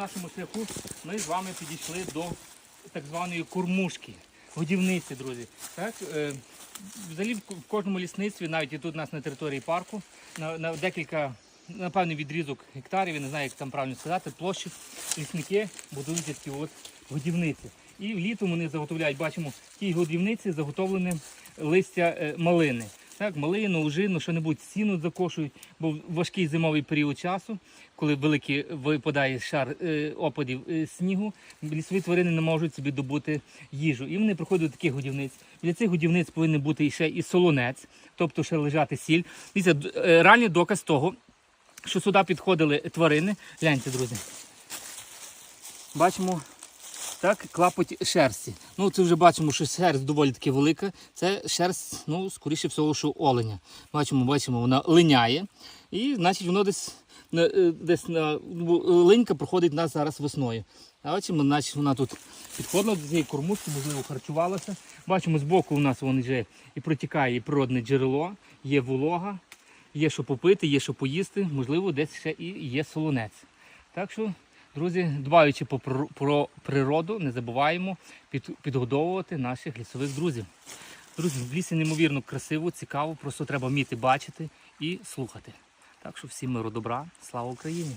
нашому шляху ми з вами підійшли до так званої кормушки, годівниці, друзі. Так, е, взагалі в кожному лісництві, навіть і тут у нас на території парку, на, на декілька, напевно, відрізок гектарів, я не знаю, як там правильно сказати, площі, лісники будують такі от годівниці. І літом вони заготовляють, бачимо, в тій годівниці заготовлене листя е, малини. Так, малину, ужину, що-небудь сіну закошують, бо в важкий зимовий період часу, коли великий випадає шар е, опадів е, снігу, лісові тварини не можуть собі добути їжу. І вони приходять до таких годівниць. Для цих годівниць повинен бути ще і солонець, тобто ще лежати сіль. Дивіться, е, реальний доказ того, що сюди підходили тварини. Гляньте, друзі. Бачимо так, клапоть шерсті. Ну, це вже бачимо, що шерсть доволі таки велика. Це шерсть, ну, скоріше всього, що оленя. Бачимо, бачимо, вона линяє. І, значить, воно десь, е, десь на, ну, линька проходить нас зараз весною. Бачимо, значить, вона тут підходила до цієї кормушки, можливо, харчувалася. Бачимо, збоку у нас вон вже і протікає і природне джерело, є волога, є що попити, є що поїсти, можливо, десь ще і є солонець. Так що, друзі, дбаючи про природу, не забуваємо підгодовувати наших лісових друзів. Друзі, в лісі неймовірно красиво, цікаво, просто треба вміти бачити і слухати. Так що всім миру добра, слава Україні!